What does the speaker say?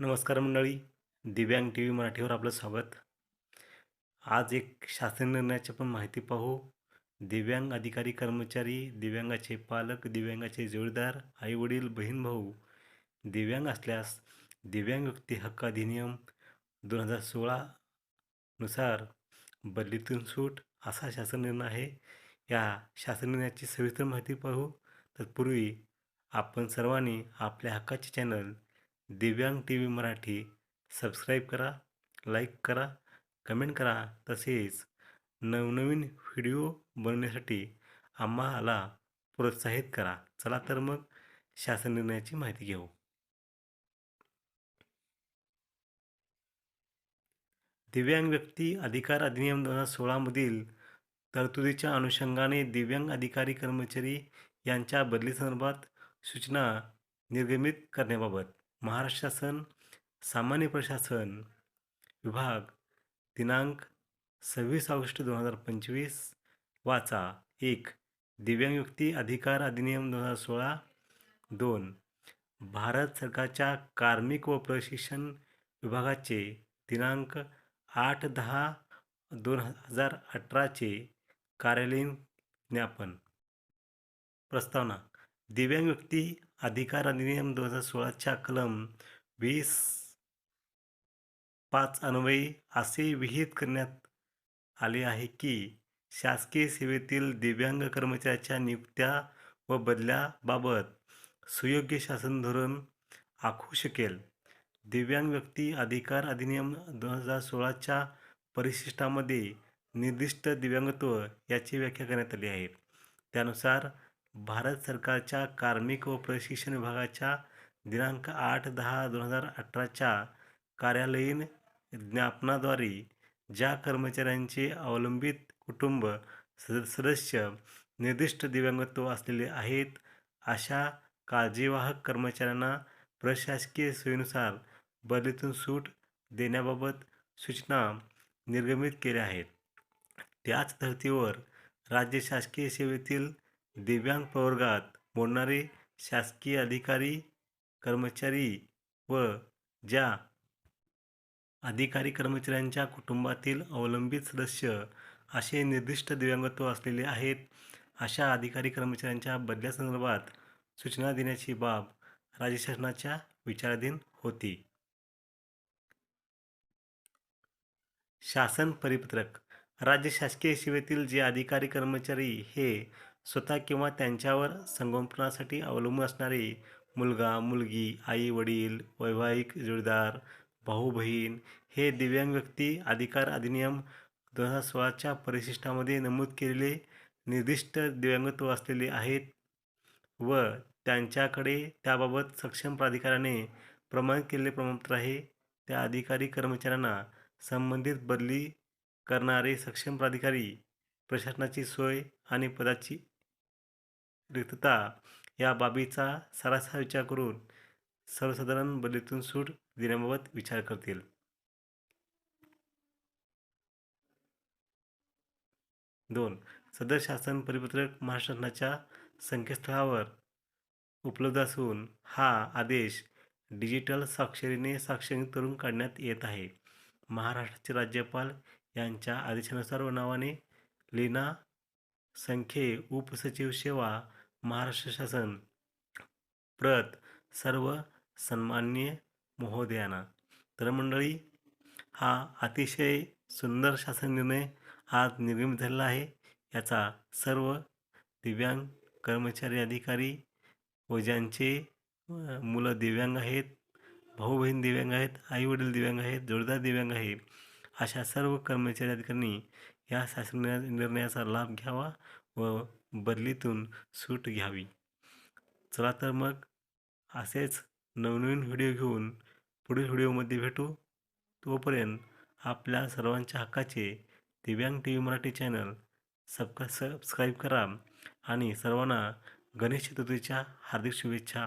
नमस्कार मंडळी दिव्यांग टी व्ही मराठीवर आपलं स्वागत. आज एक शासन निर्णयाची पण माहिती पाहू. दिव्यांग अधिकारी कर्मचारी दिव्यांगाचे पालक दिव्यांगाचे जोडीदार आईवडील बहीण भाऊ. दिव्यांग असल्यास दिव्यांग व्यक्ती हक्क अधिनियम दोन हजार सोळा नुसार बदलीतून सूट असा शासन निर्णय आहे. या शासन निर्णयाची सविस्तर माहिती पाहू. तत्पूर्वी आपण सर्वांनी आपल्या हक्काचे channel Divyang T V Marathi. Subscribe करा लाईक करा कमेंट करा. तसेच नवनवीन व्हिडिओ बनवण्यासाठी आम्हाला प्रोत्साहित करा. चला तर मग शासन निर्णयाची माहिती घेऊ. दिव्यांग व्यक्ती अधिकार अधिनियम दोन हजार सोळामधील तरतुदीच्या अनुषंगाने दिव्यांग अधिकारी कर्मचारी यांच्या बदलीसंदर्भात सूचना निर्गमित करण्याबाबत महाराष्ट्र शासन सामान्य प्रशासन विभाग दिनांक सव्वीस ऑगस्ट दोन हजार पंचवीस वाचा एक दिव्यांग व्यक्ती अधिकार अधिनियम दोन हजार सोळा दोन भारत सरकारच्या कार्मिक व प्रशिक्षण विभागाचे दिनांक आठ दहा दोन हजार अठराचे कार्यालयीन ज्ञापन. प्रस्तावना दिव्यांग व्यक्ती अधिकार अधिनियम दोन हजार सोळाच्या कलम वीस पाच अन्वयी असे विहित करण्यात आले आहे की शासकीय सेवेतील दिव्यांग कर्मचाऱ्याच्या नियुक्त्या व बदल्याबाबत सुयोग्य शासन धोरण आखू शकेल. दिव्यांग व्यक्ती अधिकार अधिनियम दोन हजार सोळाच्या परिशिष्टामध्ये निर्दिष्ट दिव्यांगत्व याची व्याख्या करण्यात आली आहे. त्यानुसार भारत सरकारच्या कार्मिक व प्रशिक्षण विभागाच्या दिनांक आठ दहा दोन हजार अठराच्या कार्यालयीन ज्ञापनाद्वारे ज्या कर्मचाऱ्यांचे अवलंबित कुटुंब सद सदस्य निर्दिष्ट दिव्यांगत्व असलेले आहेत अशा काळजीवाहक कर्मचाऱ्यांना प्रशासकीय सोयीनुसार बदलीतून सूट देण्याबाबत सूचना निर्गमित केल्या आहेत. त्याच धर्तीवर राज्य शासकीय सेवेतील दिव्यांग प्रवर्गात मोडणारे शासकीय अधिकारी कर्मचारी व ज्या अधिकारी कर्मचाऱ्यांच्या कुटुंबातील अवलंबित सदस्य असे निर्दिष्ट दिव्यांगत्व असलेले आहेत अशा अधिकारी कर्मचाऱ्यांच्या बदल्यासंदर्भात सूचना देण्याची बाब राज्य शासनाच्या विचाराधीन होती. शासन परिपत्रक. राज्य शासकीय सेवेतील जे अधिकारी कर्मचारी हे स्वतः किंवा त्यांच्यावर संगोपनासाठी अवलंबून असणारे मुलगा मुलगी आई वडील वैवाहिक जोडीदार भाऊ बहीण हे दिव्यांग व्यक्ती अधिकार अधिनियम दोन हजार सोळाच्या परिशिष्टामध्ये नमूद केलेले निर्दिष्ट दिव्यांगत्व असलेले आहेत व त्यांच्याकडे त्याबाबत सक्षम प्राधिकाराने प्रमाणित केलेले प्रमाणपत्र आहे. त्या अधिकारी कर्मचाऱ्यांना संबंधित बदली करणारे सक्षम प्राधिकारी प्रशासनाची सोय आणि पदाची रिक्तता या बाबीचा सारासा विचार करून सर्वसाधारण बदलीतून सूट देण्याबाबत विचार करतील. दोन. सदर शासन परिपत्रक महाराष्ट्र शासनाच्या संकेतस्थळावर उपलब्ध असून हा आदेश डिजिटल स्वाक्षरीने स्वाक्षरी करून काढण्यात येत आहे. महाराष्ट्राचे राज्यपाल यांच्या आदेशानुसार व नावाने लीना संख्ये उपसचिव सेवा महाराष्ट्र शासन प्रत सर्व सन्मान्य महोदयांना. तर मंडळी हा अतिशय सुंदर शासन निर्णय आज निर्गमित झालेला आहे. याचा सर्व दिव्यांग कर्मचारी अधिकारी व ज्यांचे मुलं दिव्यांग आहेत भाऊ बहीण दिव्यांग आहेत आईवडील दिव्यांग आहेत जोडदार दिव्यांग आहे अशा सर्व कर्मचारी अधिकाऱ्यांनी या शासकीय निर्णयाचा लाभ घ्यावा व बदलीतून सूट घ्यावी. चला तर मग असेच नवनवीन व्हिडिओ घेऊन पुढील व्हिडिओमध्ये भेटू. तोपर्यंत आपल्या सर्वांच्या हक्काचे Divyang T V Marathi channel सबका सबस्क्राईब करा आणि सर्वांना गणेश चतुर्थीच्या हार्दिक शुभेच्छा.